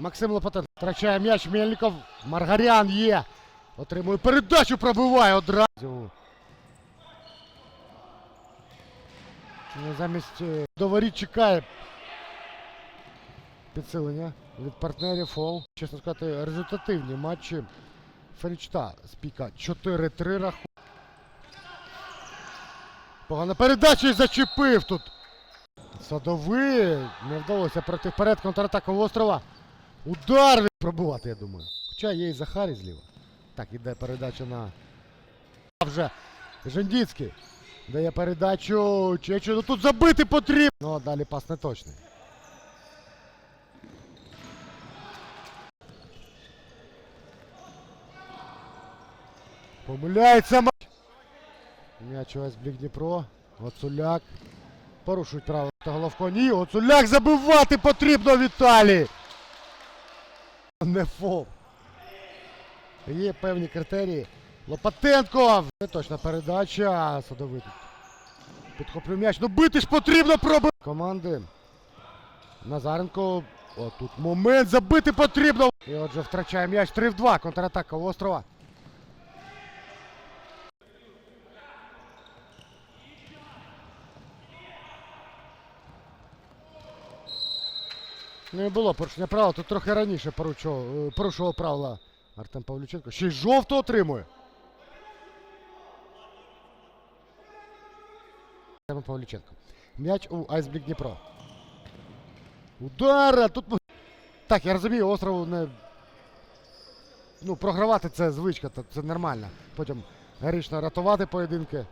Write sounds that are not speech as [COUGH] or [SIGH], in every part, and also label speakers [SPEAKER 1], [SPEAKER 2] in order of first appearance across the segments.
[SPEAKER 1] Максим Лопатенко втрачає м'яч. Мельников. Маргарян є. Отримує передачу, пробиває одразу. Ну, Замість е, до воріт чекає підсилення від партнерів фол. Чесно сказати, результативні матчі Ферічта з піка 4-3 рахунок. Погана передача і зачепив тут. Садовий. Не вдалося пройти вперед контратака острова. Удар пробувати, я думаю. Хоча є і Захарій зліва. Так, іде передача на. Вже Жендіцький. Дає передачу. Чечу. Ну тут забити потрібно. Ну, а далі пас не точний. Помиляється матч. М'яч ось Блік Дніпро. Оцуляк. Порушують право та головко. Ні, Оцуляк забивати потрібно Віталій. Не фол. Є певні критерії. Лопатенко! Не точна передача. Садовий тут. Підхоплює м'яч. Ну бити ж потрібно пробити. Команди. Назаренко. О, тут момент забити потрібно. І отже втрачає м'яч 3 в 2. Контратака у острова. Не було порушення права, тут трохи раніше порушував, е, порушував правила Артем Павлюченко. Ще й жовту отримує. Артем Павлюченко. М'яч у Айсблік Дніпро. Удара! Тут. Так, я розумію, острову не. Ну, програвати це звичка, це нормально. Потім грішно рятувати поєдинки.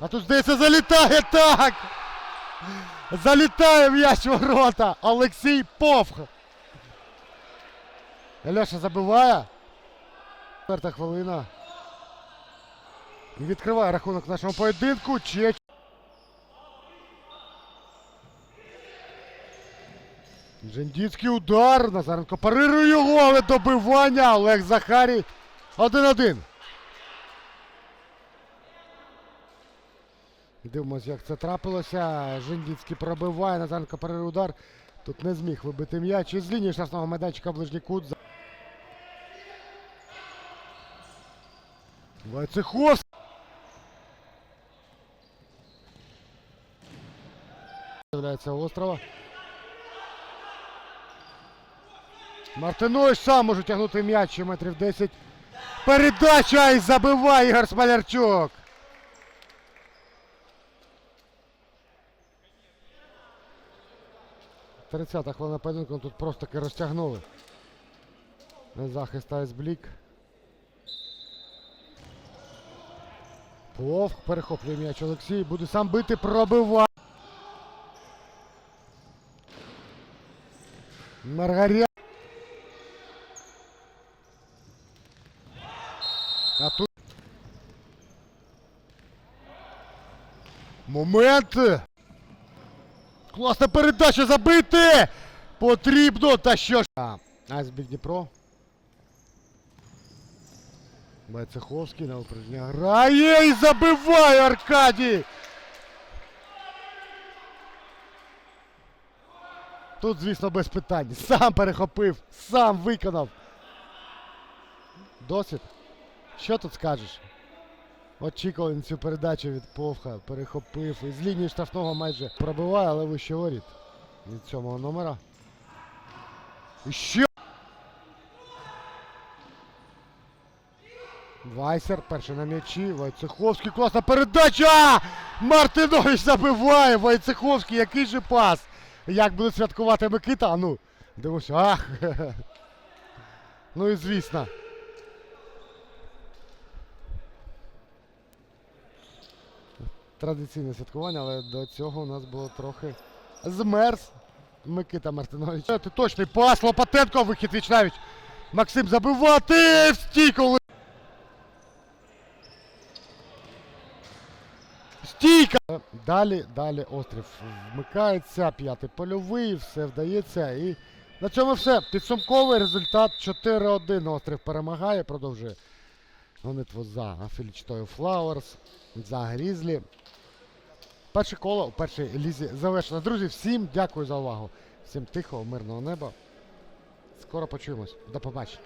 [SPEAKER 1] А тут, здається, залітає так! Залітає м'яч ворота. Олексій Повх. Ляша забиває. Четверта хвилина. І відкриває рахунок нашого поєдинку. Чеч. Жендіцький удар. Назаренко парирує його, але добивання. Олег Захарій. 1-1. Дивимось, як це трапилося. Жендіцький пробиває, Назаренко парирує удар. Тут не зміг вибити м'яч. Із лінії штрафного майданчика ближній кут. Войцеховський. З'являється острова. Мартинович сам може тягнути м'яч метрів 10. Передача і забиває Ігор Смолярчук. Тридцята хвилина поєдинку тут просто таки розтягнули. Захист Айсблік. Плов перехоплює м'яч Олексій. Буде сам бити, пробиває. Маргаря. А тут. Момент. Класна передача забити! Потрібно! Та що ж. Айсбік Дніпро. Байцеховський на упражнення грає і забиває Аркадій! Тут, звісно, без питань. Сам перехопив, сам виконав. Досвід. Що тут скажеш? Очікував цю передачу від Повха, перехопив. І з лінії штрафного майже пробиває, але вище воріт. Від сьомого номера. І ще. Вайсер, перший на м'ячі. Войцеховський, класна передача! Мартинович забиває! Войцеховський, який же пас! Як буде святкувати Микита? А ну, дивимося. Ах! [LAUGHS] Ну і звісно. Традиційне святкування, але до цього у нас було трохи змерз Микита Мартинович. Це точний пас, Лопатенко, вихід віч навіть. Максим забивати в стійку. Стійка! Далі, далі острів вмикається, п'ятий польовий, все вдається. І на цьому все. Підсумковий результат 4-1. Острів перемагає, продовжує гонитву за Філічтою Флауерс, за Грізлі. Перше коло у першій лізі завершено. Друзі, всім дякую за увагу. Всім тихого, мирного неба. Скоро почуємось. До побачення.